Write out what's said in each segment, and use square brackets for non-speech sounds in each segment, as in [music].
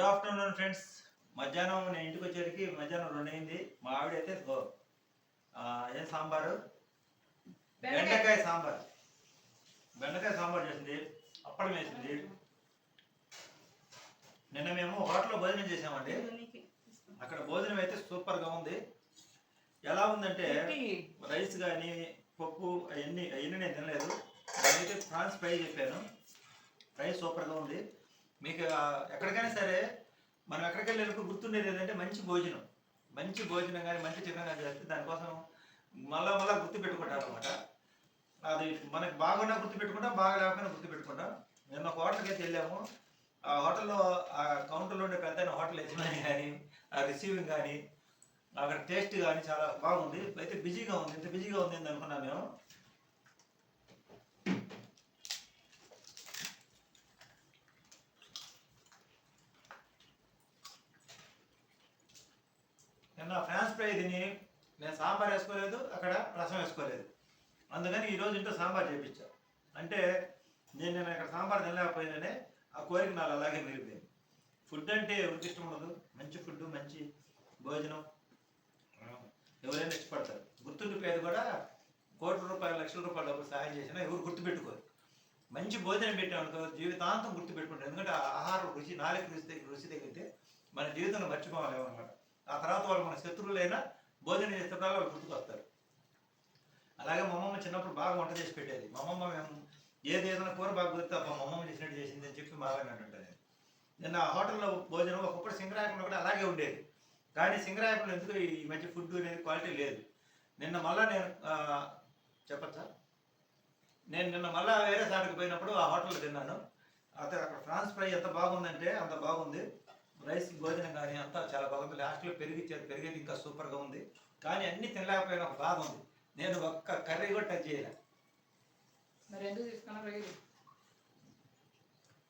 Good afternoon friends మధ్యాహ్నం నేను ఇంటికి వచ్చేసరికి మధ్యాహ్నం రెండు అయింది మా ఆవిడ అయితే గో- ఆ, ఏం సాంబారు? బెండకాయ. సాంబార్. బెండకాయ సాంబార్ చేసింది. అప్పడం వేసింది. నిన్న మేము హోటల్లో భోజనం చేసామండి. అక్కడ భోజనం అయితే సూపర్గా ఉంది. ఎలా ఉందంటే రైస్ కానీ పప్పు అవన్నీ అవన్నీ నేను తినలేదు. నేనైతే ప్రాన్స్ ఫ్రై చెప్పాను ఫ్రై సూపర్గా ఉంది. మీకు ఎక్కడికైనా సరే మనం ఎక్కడికి వెళ్ళినప్పుడు గుర్తుండేది ఏంటంటే మంచి భోజనం. మంచి భోజనం కానీ మంచి చికెన్ కానీ చేస్తే దానికోసం మళ్ళా మళ్ళా గుర్తు పెట్టుకుంటారు అనమాట అది మనకి బాగున్నా గుర్తు పెట్టుకుంటాం బాగా లేకపోయినా గుర్తు పెట్టుకుంటాం నిన్న ఒక హోటల్కి అయితే వెళ్ళాము. ఆ హోటల్లో ఆ కౌంటర్లో ఉండే పెద్ద హోటల్ యజమాని కానీ ఆ రిసీవింగ్ కానీ అక్కడ టేస్ట్ కానీ చాలా బాగుంది. అయితే బిజీగా ఉంది. ఇంత బిజీగా ఉంది అనుకున్నాం మేము నిన్న ఫ్రై తిని నేను సాంబార్ వేసుకోలేదు అక్కడ రసం వేసుకోలేదు. అందుకని ఈరోజు ఇంట్లో సాంబార్ చేపించాను అంటే నేను నేను ఇక్కడ సాంబార్ తినలేకపోయినానే ఆ కోరిక నాలో అలాగే మిగిలిపోయింది. ఫుడ్ అంటే ఎవరికి ఇష్టం ఉండదు. మంచి ఫుడ్ మంచి భోజనం. ఎవరైనా ఇష్టపడతారు. గుర్తుండిపోయేది కూడా కోట్ల రూపాయలు లక్షల రూపాయల డబ్బులు సహాయం చేసినా ఎవరు గుర్తుపెట్టుకోరు. మంచి భోజనం పెట్టామనుకో జీవితాంతం గుర్తుపెట్టుకుంటారు. ఎందుకంటే ఆహారం రుచి నాలుగు రుచి దగ్గర రుచి తగిలితే మన జీవితంలో మర్చిపోవాలి అనమాట ఆ తర్వాత వాళ్ళు మన శత్రువులైనా భోజనం చేసేటప్పుడు వాళ్ళు గుర్తుకొస్తారు. అలాగే మా అమ్మమ్మ చిన్నప్పుడు బాగా వంట చేసి పెట్టేది. మా అమ్మమ్మ మేము ఏది ఏదైనా కూర బాగా గుర్తు మా అమ్మమ్మ చేసినట్టు చేసింది అని చెప్పి బాగా అంటుంటాను నిన్న ఆ హోటల్లో భోజనం ఒకప్పుడు సింగరాయకంలో కూడా అలాగే ఉండేది. కానీ సింగరాయకంలో ఎందుకు ఈ మధ్య ఫుడ్ అనేది క్వాలిటీ లేదు. నిన్న మళ్ళా నేను చెప్పచ్చా? నేను నిన్న మళ్ళా వేరే సాటికి పోయినప్పుడు ఆ హోటల్లో తిన్నాను. అయితే అక్కడ ఫ్రాన్స్ ఫ్రై ఎంత బాగుందంటే అంత బాగుంది. రైస్ భోజనం కానీ అంతా చాలా బాగుంది. లాస్ట్లో పెరిగి పెరిగేది ఇంకా సూపర్గా ఉంది. కానీ అన్ని తినలేకపోయినా ఒక బాధ ఉంది. నేను ఒక్క కర్రీ కూడా టచ్ చేయలే. మరి ఎందుకు తీసుకున్నా రొయ్యలు?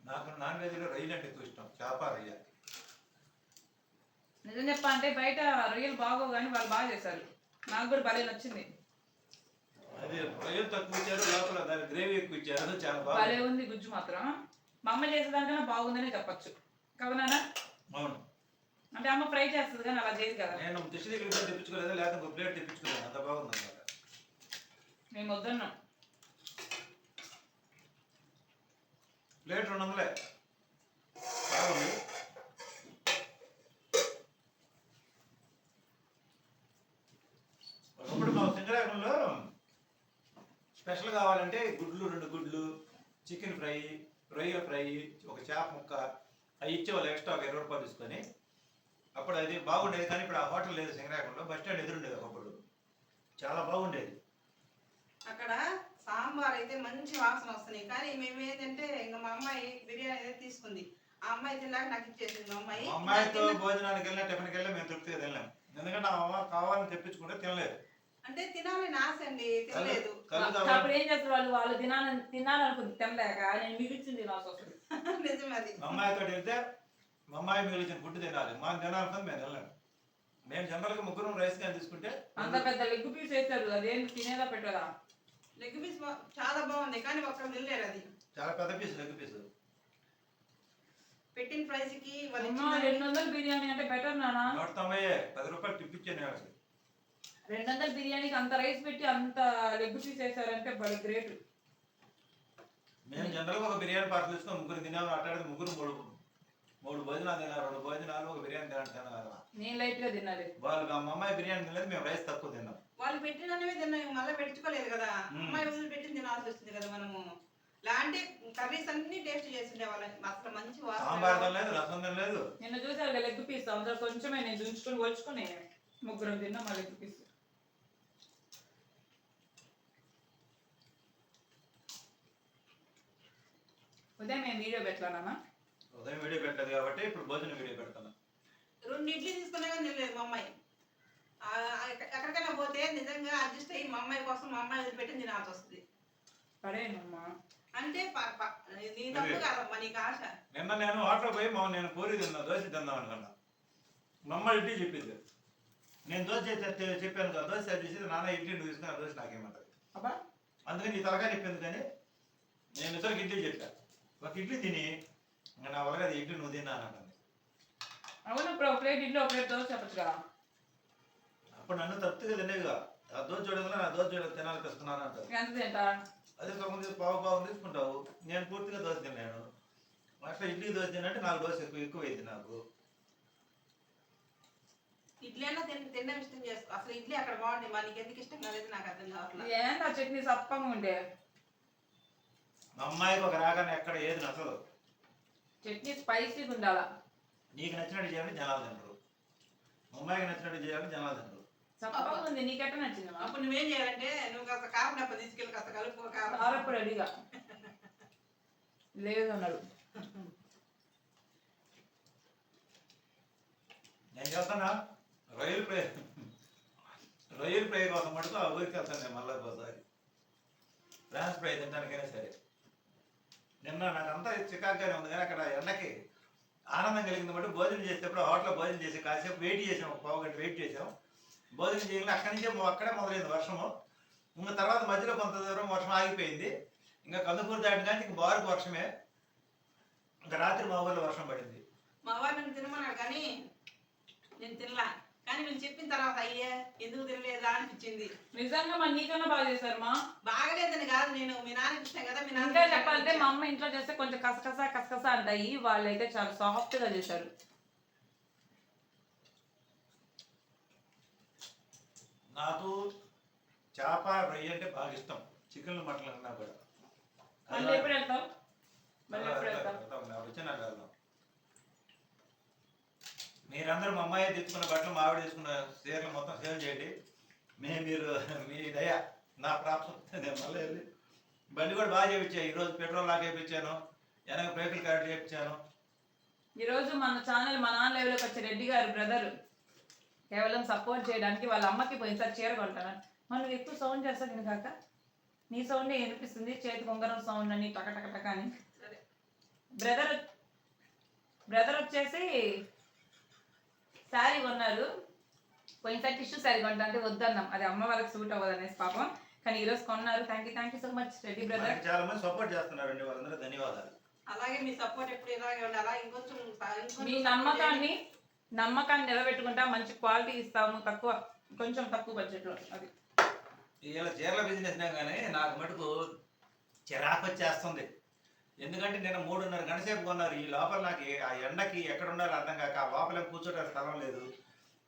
నాకు నాన్ వెజ్లో రొయ్యలు అంటే ఎక్కువ ఇష్టం. చేప రొయ్య. నిజం చెప్పా అంటే బయట రొయ్యలు బాగోవు కానీ వాళ్ళు బాగా చేశారు నాకు కూడా భలే నచ్చింది. అది రొయ్యలు తక్కువ ఇచ్చారు లోపల దాని గ్రేవీ ఎక్కువ ఇచ్చారు. చాలా భలే బాగుంది ఉంది గుజ్జు మాత్రం. మా అమ్మ చేసేదానికన్నా బాగుందనే చెప్పొచ్చు. కదా నాన్న? అవును. అంటే అమ్మ ఫ్రై చేస్తుంది కానీ అలా చేయదు కదా. నేను దిష్టి దగ్గర తెప్పించుకోలేదు? లేకపోతే ఒక ప్లేట్ తెప్పించుకోలేదు? అంత బాగుంది అనమాట మేము వద్దన్నాం. ప్లేట్ రెండు వందలే. బాగుంది. ఒకప్పుడు మా సింగరాగంలో స్పెషల్ కావాలంటే గుడ్లు రెండు గుడ్లు చికెన్ ఫ్రై రొయ్యల ఫ్రై ఒక చేప ముక్క అవి ఇచ్చేవాళ్ళు ఎక్స్ట్రా ఒక ఇరవై రూపాయలు తీసుకొని అప్పుడు అది బాగుండేది కానీ ఇప్పుడు ఆ హోటల్ లేదు సింగరాగంలో బస్ స్టాండ్ ఎదురుండేది ఒకప్పుడు. చాలా బాగుండేది. అక్కడ సాంబార్ అయితే మంచి వాసన వస్తున్నాయి కానీ మేము ఏంటంటే ఇంకా మా అమ్మాయి బిర్యానీ అయితే తీసుకుంది. ఆ అమ్మాయి తిన్నాక నాకు ఇచ్చేసింది. మా అమ్మాయి అమ్మాయితో భోజనానికి వెళ్ళినా టిఫిన్కి వెళ్ళినా మేము తృప్తిగా తినలేం ఎందుకంటే ఆ అమ్మ కావాలని తెప్పించుకుంటే తినలేదు. అంటే తినాలని ఆశ అండి తినలేదు. అప్పుడు ఏం చేస్తారు వాళ్ళు? వాళ్ళు తినాలని తినాలనుకుంది తినలేక నేను మిగిలిచింది తినాల్సి వస్తుంది. [laughs] అమ్మాయితో వెళ్తే మా అమ్మాయి మిగిలిచిన ఫుడ్ తినాలి. మనం తినాలనుకుంది మేము తినలేము. మేము జనరల్గా ముగ్గురం రైస్ కానీ తీసుకుంటే అంత పెద్ద లెగ్ పీస్ వేస్తారు. అదేం తినేదా పెట్టదా లెగ్ పీస్ చాలా బాగుంది కానీ ఒక్కరు తినలేరు అది. చాలా పెద్ద పీస్ లెగ్ పీస్ పెట్టిన ప్రైస్కి వాళ్ళు రెండు వందల బిర్యానీ అంటే బెటర్ నానా? నూట తొంభై పది రూపాయలు టిప్ ఇచ్చాను నేను. అసలు రెండు వందల బిర్యానీకి అంత రైస్ పెట్టి అంత లెగ్ పీస్ వేసారంటే బలి గ్రేట్ మేము జనరల్గా ఒక బిర్యానీ పార్సల్ తీసుకొని ముగ్గురు తినాము అట్లాడితే ముగ్గురు మూడు మూడు భోజనాలు తినాలి రెండు భోజనాలు ఒక బిర్యానీ తినాలి తినాలి నేను లైట్గా తినాలి. వాళ్ళు మా అమ్మాయి బిర్యానీ తినలేదు మేము రైస్ తక్కువ తిన్నాం. వాళ్ళు పెట్టినవే తిన్నాం మళ్ళీ పెట్టించుకోలేదు కదా. మ్మ్. అమ్మాయి వదిలి పెట్టింది తినాల్సి వస్తుంది కదా మనము. లాంటి కర్రీస్ అన్ని టేస్ట్ చేస్తుండే వాళ్ళని అసలు మంచి సాంబార్ వాసన తినలేదు రసం తినలేదు. నిన్న చూసారు లెగ్ పీస్ అందులో కొంచెమే నేను దుంచుకొని వచ్చుకొని ముగ్గురం తిన్నాం మా లెగ్ పీస్. ఉదయం మేము వీడియో పెట్టాలన్నా ఉదయం వీడియో పెట్టలేదు కాబట్టి ఇప్పుడు భోజనం వీడియో పెడతాను. రెండు ఇడ్లీ తీసుకున్నా కానీ తినలేదు మా అమ్మాయి. ఎక్కడికైనా పోతే నిజంగా అడ్జస్ట్ అయ్యి మా అమ్మాయి కోసం మా అమ్మాయి వదిలిపెట్టి తినాల్సి వస్తుంది. పడేనమ్మా అంటే నీ తప్పు కాదమ్మా నీకు ఆశ. నిన్న నేను హోటల్ పోయి మా నేను పూరి తిన్నా దోశ తిందాం అనుకున్నా. మా అమ్మ ఇడ్లీ చెప్పింది. నేను దోశ చేస్తే చెప్పాను కదా దోశ చేసి నాన్న ఇడ్లీ నువ్వు తీసుకుని ఆ దోశ నాకేమంటది. అబ్బా. అందుకని ఈ తలగా చెప్పింది కానీ నేను ఇద్దరికి ఇడ్లీ చెప్పా. ఒక ఇడ్లీ తిని ఇంకా నా వల్ల ఇడ్లీ నువ్వు తిన్నా అంటుంది అవును ఇప్పుడు ఒక ప్లేట్ ఇడ్లీ ఒక ప్లేట్ దోశ చెప్పచ్చు కదా అప్పుడు నన్ను తప్పుగా తినేవిగా ఆ దోశ చూడగా నా దోశ చూడ తినాలి తెస్తున్నాను అంటారు ఎంత తింటా? అదే కొంతమంది పావు పావు తీసుకుంటావు. నేను పూర్తిగా దోశ తిన్నాను అట్లా ఇడ్లీ దోశ తిన్నట్టు నాకు దోశ ఎక్కువ ఎక్కువ అయింది నాకు. ఇడ్లీ అన్నా తిన తినడం ఇష్టం చేసుకో. అసలు ఇడ్లీ అక్కడ బాగుంది మరి నీకు ఎందుకు ఇష్టం? కాలేదు నాకు అర్థం కావట్లేదు ఏంటి ఆ చట్నీ సప్పంగా ఉండే? అమ్మాయికి ఒక రాగానే ఎక్కడ ఏది నచ్చదు. చట్నీ స్పైసీగా ఉండాలా? నీకు నచ్చినట్టు చేయాలని జనాలు తినరు. అమ్మాయికి నచ్చినట్టు చేయాలని జనాలు తినరు. సప్పంగా ఉంది నీకెట్ట నచ్చింది అప్పుడు నువ్వేం చేయాలంటే నువ్వు కాస్త కారం డబ్బా తీసుకెళ్ళి కాస్త కలుపు కారం. ఆరప్పు రెడీగా లేదు అన్నాడు. నేను చెప్తానా రొయ్యల ఫ్రై రొయ్యల ఫ్రై కోసం మటుకు ఆ ఊరికి వెళ్తాను నేను మళ్ళీ ఒకసారి. ఫ్రాన్స్ ఫ్రై తినడానికైనా సరే. నిన్న నాకంతా చికాకుగానే ఉంది కానీ అక్కడ ఎండకి ఆనందం కలిగింది బట్టి భోజనం చేసేటప్పుడు హోటల్ భోజనం చేసి కాసేపు వెయిట్ చేసాం ఒక పావు గంట వెయిట్ చేసాం. భోజనం చేయగానే అక్కడి నుంచే అక్కడే మొదలైంది వర్షము. ఇంకా తర్వాత మధ్యలో కొంత దూరం వర్షం ఆగిపోయింది. ఇంకా కందుకూరు దాటిన కానీ ఇంక బారుకు వర్షమే. ఇంకా రాత్రి మా వర్షం పడింది. మా వారు నన్ను తినమన్నాడు కానీ నేను తినలా. కానీ వీళ్ళు చెప్పిన తర్వాత అయ్యే ఎందుకు తినలేదా అనిపించింది. నిజంగా మరి నీకన్నా బాగా చేశారు మా? బాగలేదని కాదు నేను మీ నాన్నకి ఇష్టం కదా మీ ఇంకా నాన్న చెప్పాలంటే మా అమ్మ ఇంట్లో చేస్తే కొంచెం కసకస కసకస అంటాయి. వాళ్ళు అయితే చాలా సాఫ్ట్గా చేశారు. నాకు చేప రొయ్య అంటే బాగా ఇష్టం. చికెన్ మటన్ అన్నా కూడా. మళ్ళీ ఎప్పుడు వెళ్తావు మళ్ళీ ఎప్పుడు వెళ్తావు వెళ్తాం, నాకు వచ్చినాక వెళ్దాం. మీరందరూ మా అమ్మాయి తెచ్చుకున్న బట్టలు మా ఆవిడ తీసుకున్న చీరలు మొత్తం సేల్ చేయండి. మేము మీరు మీ దయ నా ప్రాప్తం. నేను మళ్ళీ వెళ్ళి బండి కూడా బాగా చేయించాను ఈరోజు పెట్రోల్ లాగా చేయించాను వెనక బ్రేకులు కరెక్ట్ చేయించాను ఈ రోజు మన ఛానల్ మా నాన్న లెవెల్కి వచ్చే రెడ్డి గారు బ్రదర్ కేవలం సపోర్ట్ చేయడానికి వాళ్ళ అమ్మకి పోయినసారి చీర కొంటాను మనం ఎక్కువ సౌండ్ చేస్తా నేను కాక నీ సౌండ్ వినిపిస్తుంది చేతి ఉంగరం సౌండ్ అని టక టక టక అని. సరే. బ్రదర్ బ్రదర్ వచ్చేసి శారీ కొన్నారు. పోయినసారి టిష్యూ శారీ కొంటా అంటే వద్దన్నాం. అది అమ్మ వాళ్ళకి సూట్ అవ్వదు అనేసి పాపం. కానీ ఈరోజు కొన్నారు. Thank you thank you so much Reddy brother చాలా మంది సపోర్ట్ చేస్తున్నారండి వాళ్ళందరూ ధన్యవాదాలు. అలాగే మీ సపోర్ట్ ఎప్పుడు ఇలాగే ఉండాలా. ఇంకొంచెం మీ నమ్మకాన్ని నమ్మకాన్ని నిలబెట్టుకుంటా మంచి క్వాలిటీ ఇస్తాము తక్కువ కొంచెం తక్కువ బడ్జెట్లో అది. ఇలా చీరల బిజినెస్ కానీ నాకు మటుకు చిరాకు వచ్చేస్తుంది. ఎందుకంటే నేను మూడున్నర గంట సేపు కొన్నారు. ఈ లోపల నాకు ఆ ఎండకి ఎక్కడ ఉండాలో అర్థం కాక ఆ లోపల కూర్చోటే స్థలం లేదు.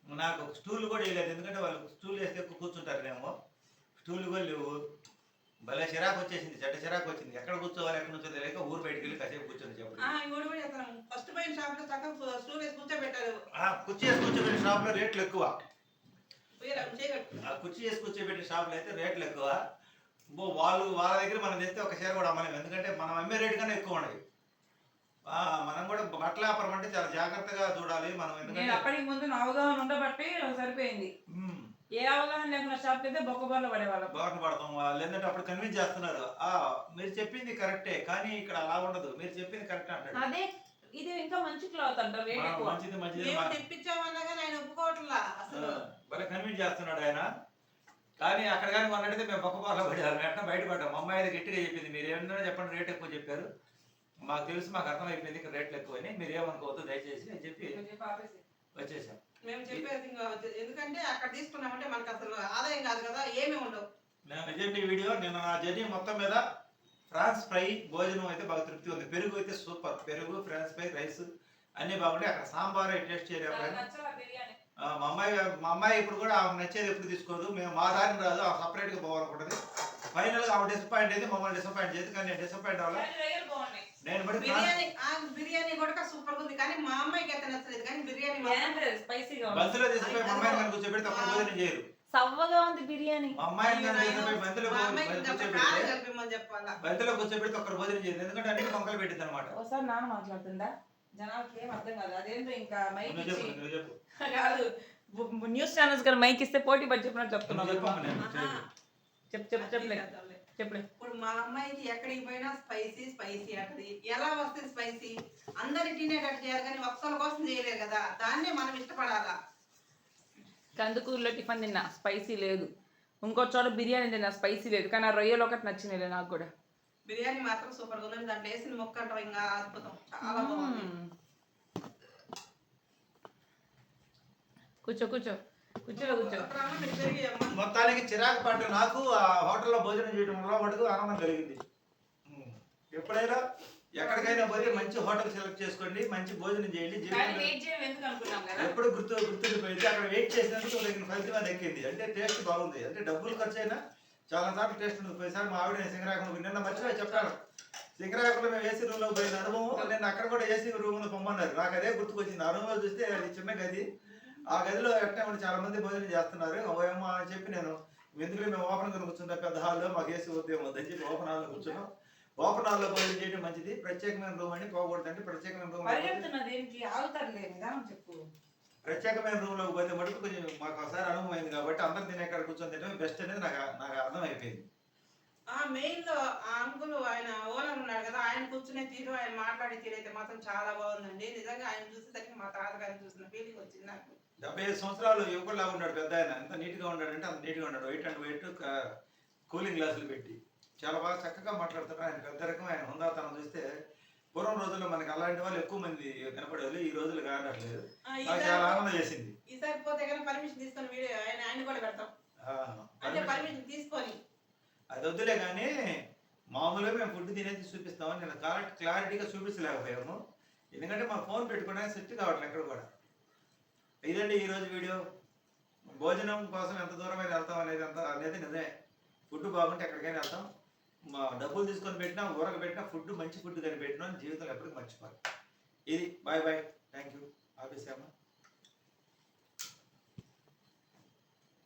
నాకు స్టూల్ కూడా వేయలేదు. ఎందుకంటే వాళ్ళు స్టూల్ వేస్తే ఎక్కువ కూర్చుంటారునేమో స్టూల్ కూడా లేవు. భలే చిరాకు వచ్చేసింది. చెడ్డ చిరాకు వచ్చింది. ఎక్కడ కూర్చోవాలి ఎక్కడ నుంచో తెలియక ఊరు బయటికి వెళ్ళి కాసేపు కూర్చొని చెప్పండి చెప్తాను ఫస్ట్ పోయిన షాప్లో చక్కగా స్టూల్ వేసి కూర్చోబెట్టారు. కుర్చీ వేసి కూర్చోబెట్టిన షాప్లో రేట్లు ఎక్కువ. కుర్చీ వేసి కూర్చోబెట్టిన షాపులు అయితే రేట్లు ఎక్కువ. బో వాళ్ళు వాళ్ళ దగ్గర మనం తెస్తే ఒక చీర కూడా అమ్మలేము. ఎందుకంటే మనం అమ్మే రేటు కన్నా ఎక్కువ ఆ, మనం కూడా బట్టల వ్యాపారం అంటే చాలా జాగ్రత్తగా చూడాలి మనం. ఎందుకంటే అప్పటికి ముందు నా అవగాహన ఉండబట్టి సరిపోయింది. ఏ అవగాహన లేకుండా షాప్ అయితే బొక్కబార్లో పడేవాళ్ళం. బాగుంట పడతాం. వాళ్ళు ఏంటంటే అప్పుడు కన్విన్స్ చేస్తున్నారు. ఆ మీరు చెప్పింది కరెక్టే కానీ ఇక్కడ అలా ఉండదు. మీరు చెప్పింది కరెక్ట్ అంటాడు. అదే ఇది ఇంకా మంచి క్లాత్ అంటారు రేట్ మంచిది మంచిది తెప్పించామన్నా కానీ ఆయన ఒప్పుకోవట్లా అసలు. కన్విన్స్ చేస్తున్నాడు ఆయన. కానీ అక్కడ కానీ కొన్నట్టయితే మేము పక్క పాల పడారు వెంటనే బయటపడ్డాం. అమ్మాయి అది గట్టిగా చెప్పింది మీరు ఏమన్నా చెప్పండి రేట్ ఎక్కువ చెప్పారు. మాకు తెలుసు మాకు అర్థం అయిపోయింది ఇక్కడ రేట్లు ఎక్కువని మీరు ఏమనుకోవద్దు దయచేసి అని చెప్పి. వచ్చేసాం. మేము చెప్పేది ఎందుకంటే అక్కడ తీసుకున్నామంటే మనకు అసలు ఆదాయం కాదు కదా ఏమీ ఉండవు. నేను నిజండి వీడియో నిన్న నా జర్నీ మొత్తం మీద ఫ్రాన్స్ ఫ్రై భోజనం అయితే బాగా తృప్తి ఉంది. పెరుగు అయితే సూపర్. పెరుగు ఫ్రాన్స్ ఫ్రై రైస్ అన్నీ బాగుంటాయి. అక్కడ సాంబార్ టేస్ట్ చేయలేదు మా అమ్మాయి మా అమ్మాయి ఇప్పుడు కూడా ఆమెకు నచ్చేది ఎప్పుడు తీసుకోదు. మేము మా దారిని రాదు ఆమె సపరేట్గా పోవాలనుకుంటుంది. ఫైనల్గా ఆమె డిసప్పాయింట్ అయితే మమ్మల్ని డిసప్పాయింట్ చేయదు. కానీ నేను డిసప్పాయింట్ అవ్వాలి? నేను బట్టి బిర్యానీ ఆ బిర్యానీ కూడా సూపర్ ఉంది. కానీ మా అమ్మాయికి అయితే నచ్చలేదు. కానీ బిర్యానీ స్పైసీగా బంతులో తీసుకుపోయి మా అమ్మాయిని కనుక కూర్చోబెడితే ఒక్కరు భోజనం చేయరు. సవ్వగా ఉంది బిర్యానీ. మా అమ్మాయిని బంతులో మా అమ్మాయికి ఇంకా కారం కూర్చోబెడితే కలిపిమ్మని చెప్పాలా? బంతులో కూర్చోబెడితే ఒక్కరు భోజనం చేయదు ఎందుకంటే అన్ని మొక్కలు పెట్టింది అనమాట ఒకసారి నాన్న మాట్లాడుతుందా? జనాలకి ఏం అర్థం కాదు. అదేంటో ఇంకా మైక్ ఇచ్చి [laughs] కాదు. న్యూస్ ఛానల్స్ గారు మైక్ ఇస్తే పోటీ పడి చెప్పినట్టు చెప్తున్నాను. చెప్పు. చెప్పు చెప్పలే. చెప్పలే. ఇప్పుడు మా అమ్మాయికి ఎక్కడికి పోయినా స్పైసీ స్పైసీ అంటది. ఎలా వస్తుంది స్పైసీ? అందరి తినేటట్టు చేయాలి కానీ ఒక్కరి కోసం చేయలేరు కదా. దాన్నే మనం ఇష్టపడాలా? కందుకూరులో టిఫిన్ తిన్నా స్పైసీ లేదు. ఇంకో చోట బిర్యానీ తిన్నా స్పైసీ లేదు. కానీ ఆ రొయ్యలు ఒకటి నచ్చినాయి నాకు కూడా. బిర్యానీ మాత్రం సూపర్. గా ఉందండి దాంట్లో వేసిన మొక్క అంటారు ఇంకా అద్భుతం. చాలా బాగుంది. కూర్చో కూర్చో. కూర్చో. మొత్తానికి చిరాకు పట్టు నాకు ఆ హోటల్లో భోజనం చేయడం వల్ల మటుకు ఆనందం కలిగింది. ఎప్పుడైనా ఎక్కడికైనా పోతే మంచి హోటల్ సెలెక్ట్ చేసుకోండి మంచి భోజనం చేయండి కానీ జీవితంలో వెయిట్ చేయడం ఎందుకు అనుకున్నాం కదా? ఎప్పుడు గుర్తు గుర్తుండిపోయింది. అక్కడ వెయిట్ చేసినందుకు తగిన ఫలితం అది ఎక్కింది. అంటే టేస్ట్ బాగుంది. అంటే డబ్బులు ఖర్చు అయినా చాలా సార్లు టేస్ట్ ఉంది పోయిసారి మా ఆవిడ సింగరాకులు నిన్న మర్చిపోయి చెప్పాను సింగరాకులు మేము ఏసీ రూమ్లో పోయిన అనుభవం నేను అక్కడ కూడా ఏసీ రూమ్లో పొమ్మన్నారు. నాకు అదే గుర్తుకొచ్చింది. ఆ లో చూస్తే అది చిన్న గది. ఆ గదిలో ఉండి చాలా మంది భోజనం చేస్తున్నారు. ఓయమ్మ అని చెప్పి నేను ఎందుకు మేము ఓపెన్ కూర్చుంటా పెద్ద హాల్లో మాకు ఏసీ వద్దేమో వద్దని చెప్పి ఓపెన్ హాల్లో కూర్చున్నాం. ఓపెన్ హాల్లో భోజనం చేయడం మంచిది. ప్రత్యేకమైన రూమ్ అని పోకూడదండి. ప్రత్యేకమైన రూమ్ చెప్పు. ప్రత్యేకమైన రూమ్లోకి పోతే మటుకు కొంచెం మాకు ఒకసారి అనుభవం అయింది కాబట్టి అందరు తినే కాడ కూర్చొని తినడం బెస్ట్ అనేది నాకు నాకు అర్థం అయిపోయింది. ఆ మెయిన్లో ఆ అంకుల్ ఆయన ఓనర్ ఉన్నాడు కదా ఆయన కూర్చునే తీరు ఆయన మాట్లాడే తీరు అయితే మాత్రం చాలా బాగుందండి. నిజంగా ఆయన చూసేసరికి మా తాతగారిని చూసిన ఫీలింగ్ వచ్చింది నాకు. డెబ్బై ఐదు సంవత్సరాలు యువకుల్లా ఉన్నాడు పెద్ద ఆయన. ఎంత నీట్గా ఉన్నాడంటే అంత నీట్గా ఉన్నాడు. వైట్ అండ్ వైట్ కూలింగ్ గ్లాసులు పెట్టి. చాలా బాగా చక్కగా మాట్లాడతారు ఆయన పెద్ద రకం. ఆయన హుందాతనం చూస్తే పూర్వం రోజుల్లో మనకి అలాంటి వాళ్ళు ఎక్కువ మంది కనపడేవాళ్ళు ఈ రోజులు కానట్లేదు. చాలా ఆనందం చేసింది ఈసారి పోతే కానీ పర్మిషన్ తీసుకొని వీడియో ఆయన ఆయన కూడా పెడతాం. అంటే పర్మిషన్. తీసుకొని. అది వద్దులే కానీ మామూలుగా మేము ఫుడ్ తినేది చూపిస్తామని నేను క్లారిటీ క్లారిటీగా చూపించలేకపోయాము. ఎందుకంటే మా ఫోన్ పెట్టుకోవడానికి సెట్ కావట్లేదు ఎక్కడ కూడా. ఇదండి ఈరోజు వీడియో. భోజనం కోసం ఎంత దూరమైన వెళ్తాం అనేది అంత అనేది నిజమే. ఫుడ్ బాగుంటే ఎక్కడికైనా వెళ్తాం. డబ్బులు తీసుకొని పెట్టినా ఊరక పెట్టినా ఫుడ్ మంచి ఫుడ్ కానీ పెట్టినా జీవితంలో ఎప్పటికీ మర్చిపోరు. ఇది bye bye thank you office ఏమా